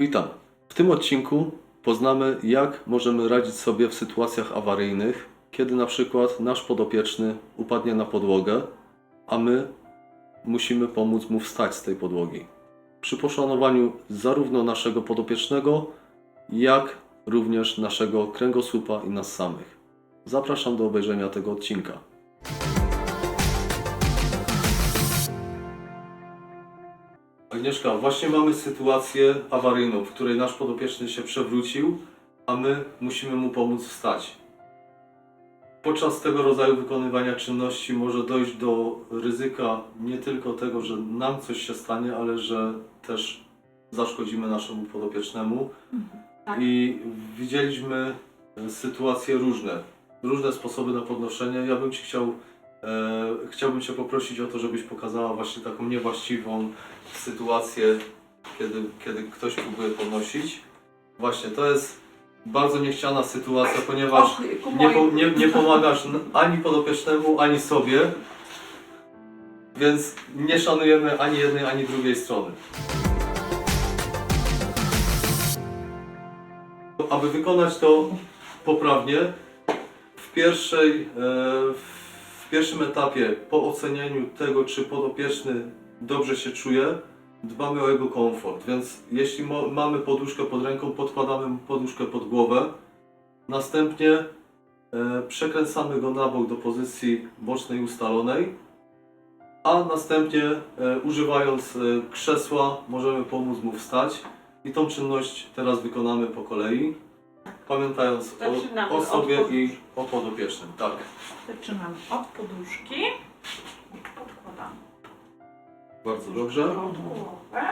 Witam. W tym odcinku poznamy, jak możemy radzić sobie w sytuacjach awaryjnych, kiedy na przykład nasz podopieczny upadnie na podłogę, a my musimy pomóc mu wstać z tej podłogi. Przy poszanowaniu zarówno naszego podopiecznego, jak również naszego kręgosłupa i nas samych. Zapraszam do obejrzenia tego odcinka. Agnieszka, właśnie mamy sytuację awaryjną, w której nasz podopieczny się przewrócił, a my musimy mu pomóc wstać. Podczas tego rodzaju wykonywania czynności może dojść do ryzyka nie tylko tego, że nam coś się stanie, ale że też zaszkodzimy naszemu podopiecznemu. Tak. I widzieliśmy e, sytuacje różne, różne sposoby na podnoszenie. Ja bym Ci chciał, chciałbym Cię poprosić o to, żebyś pokazała właśnie taką niewłaściwą sytuację, kiedy, kiedy ktoś próbuje podnosić. Właśnie, to jest bardzo niechciana sytuacja, ponieważ nie, po, nie, nie pomagasz ani podopiecznemu, ani sobie, więc nie szanujemy ani jednej, ani drugiej strony. Aby wykonać to poprawnie, w, pierwszej, e, w pierwszym etapie, po ocenieniu tego, czy podopieczny dobrze się czuje, dbamy o jego komfort. Więc jeśli mamy poduszkę pod ręką, podkładamy mu poduszkę pod głowę. Następnie e, przekręcamy go na bok do pozycji bocznej ustalonej, a następnie e, używając e, krzesła możemy pomóc mu wstać i tą czynność teraz wykonamy po kolei, pamiętając Zaczynamy o, o od sobie poduszki. i o podopiecznym. Tak. Zaczynamy od poduszki. Podkładamy Bardzo dobrze. pod głowę.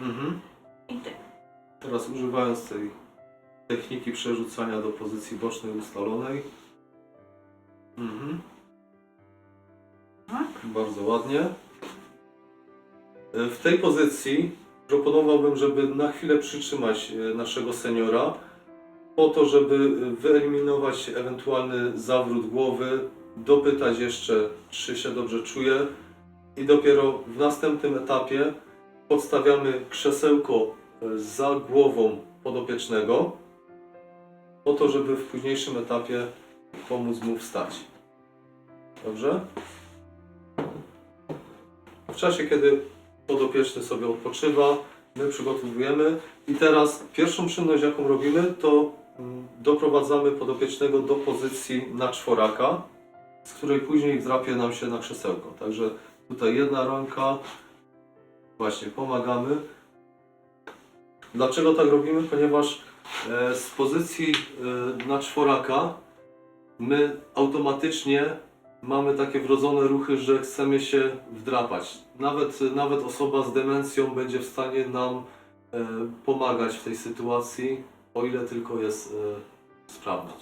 Mhm. I ty. Teraz używając tej techniki przerzucania do pozycji bocznej ustalonej. Mhm. Tak. Bardzo ładnie. E, W tej pozycji proponowałbym, żeby na chwilę przytrzymać e, naszego seniora, po to, żeby e, wyeliminować ewentualny zawrót głowy, dopytać jeszcze, czy się dobrze czuje i dopiero w następnym etapie podstawiamy krzesełko e, za głową podopiecznego, po to, żeby w późniejszym etapie pomóc mu wstać. Dobrze? W czasie, kiedy podopieczny sobie odpoczywa, my przygotowujemy i teraz pierwszą czynność, jaką robimy, to doprowadzamy podopiecznego do pozycji na czworaka, z której później drapie nam się na krzesełko. Także tutaj jedna ręka, właśnie pomagamy. Dlaczego tak robimy? Ponieważ e, z pozycji e, na czworaka my automatycznie mamy takie wrodzone ruchy, że chcemy się wdrapać. Nawet, nawet osoba z demencją będzie w stanie nam e, pomagać w tej sytuacji, o ile tylko jest e, sprawna.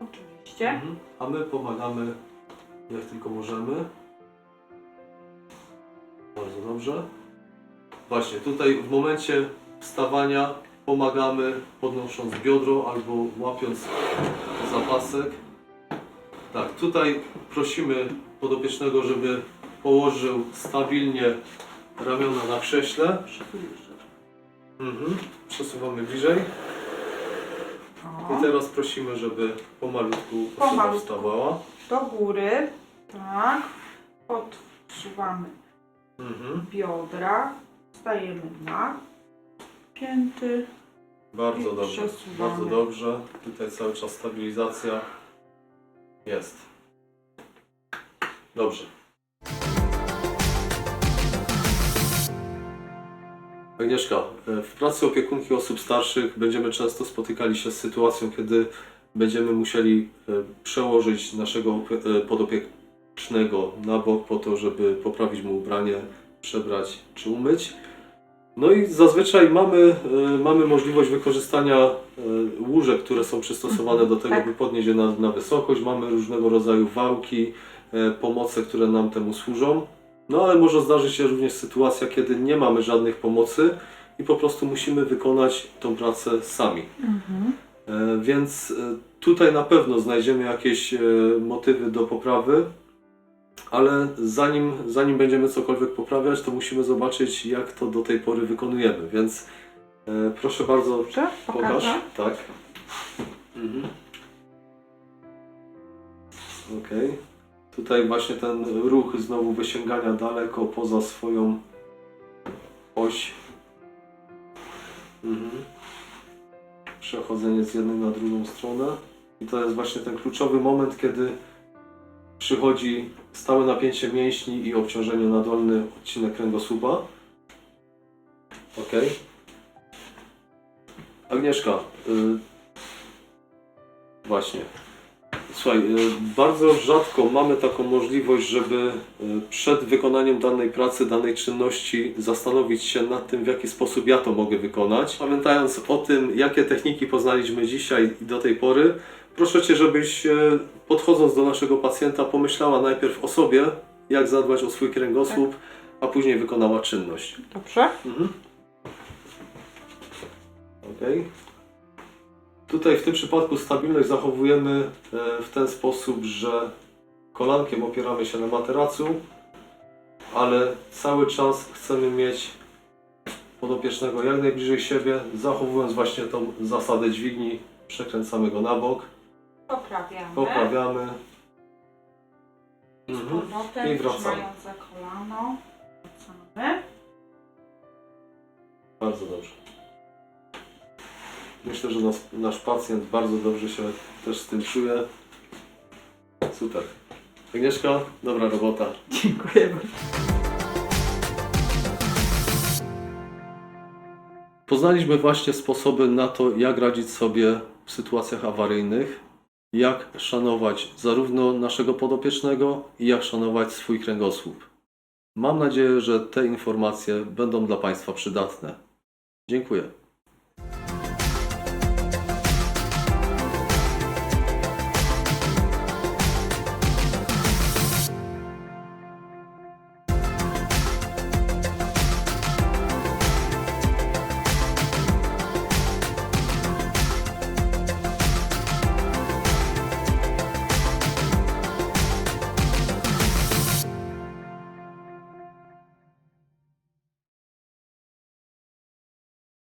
Oczywiście. Mhm. A my pomagamy jak tylko możemy. Bardzo dobrze. Właśnie tutaj w momencie wstawania pomagamy podnosząc biodro albo łapiąc zapasek. Tak, tutaj prosimy podopiecznego, żeby położył stabilnie ramiona na krześle. Mhm. Przesuwamy bliżej. I teraz prosimy, żeby pomalutku osoba Pomalutku. wstawała. do góry. Tak. Podsuwamy Mhm. biodra. Stajemy na pięty. Bardzo I dobrze, przesuwamy. bardzo dobrze. Tutaj cały czas stabilizacja jest. Dobrze. Agnieszka, e, w pracy opiekunki osób starszych będziemy często spotykali się z sytuacją, kiedy będziemy musieli e, przełożyć naszego e, podopiecznego na bok po to, żeby poprawić mu ubranie, przebrać czy umyć. No i zazwyczaj mamy, mamy możliwość wykorzystania łóżek, które są przystosowane do tego, tak. by podnieść je na, na wysokość. Mamy różnego rodzaju wałki, pomoce, które nam temu służą. No ale może zdarzyć się również sytuacja, kiedy nie mamy żadnych pomocy i po prostu musimy wykonać tą pracę sami. Mhm. E, Więc e, tutaj na pewno znajdziemy jakieś e, motywy do poprawy, ale zanim, zanim będziemy cokolwiek poprawiać, to musimy zobaczyć, jak to do tej pory wykonujemy. Więc E, proszę bardzo, Dobrze? pokaż. Pokażę. Tak. Mhm. Okej. Tutaj właśnie ten ruch znowu wysięgania daleko poza swoją oś. Mhm. Przechodzenie z jednej na drugą stronę. I to jest właśnie ten kluczowy moment, kiedy przychodzi stałe napięcie mięśni i obciążenie na dolny odcinek kręgosłupa. Ok. Agnieszka, y, właśnie. Słuchaj, y, bardzo rzadko mamy taką możliwość, żeby y, przed wykonaniem danej pracy, danej czynności zastanowić się nad tym, w jaki sposób ja to mogę wykonać. Pamiętając o tym, jakie techniki poznaliśmy dzisiaj i do tej pory, proszę Cię, żebyś y, podchodząc do naszego pacjenta pomyślała najpierw o sobie, jak zadbać o swój kręgosłup, a później wykonała czynność. Dobrze? Mhm. Ok. Tutaj w tym przypadku stabilność zachowujemy e, w ten sposób, że kolankiem opieramy się na materacu, ale cały czas chcemy mieć podopiecznego jak najbliżej siebie, zachowując właśnie tą zasadę dźwigni, przekręcamy go na bok, Poprawiamy. poprawiamy. I z Mhm. powrotem, I wracamy. trzymając za kolano. Wracamy. Bardzo dobrze. Myślę, że nas, nasz pacjent bardzo dobrze się też z tym czuje. Super. Agnieszka, dobra robota. Dziękuję bardzo. Poznaliśmy właśnie sposoby na to, jak radzić sobie w sytuacjach awaryjnych, jak szanować zarówno naszego podopiecznego, jak szanować swój kręgosłup. Mam nadzieję, że te informacje będą dla Państwa przydatne. Dziękuję.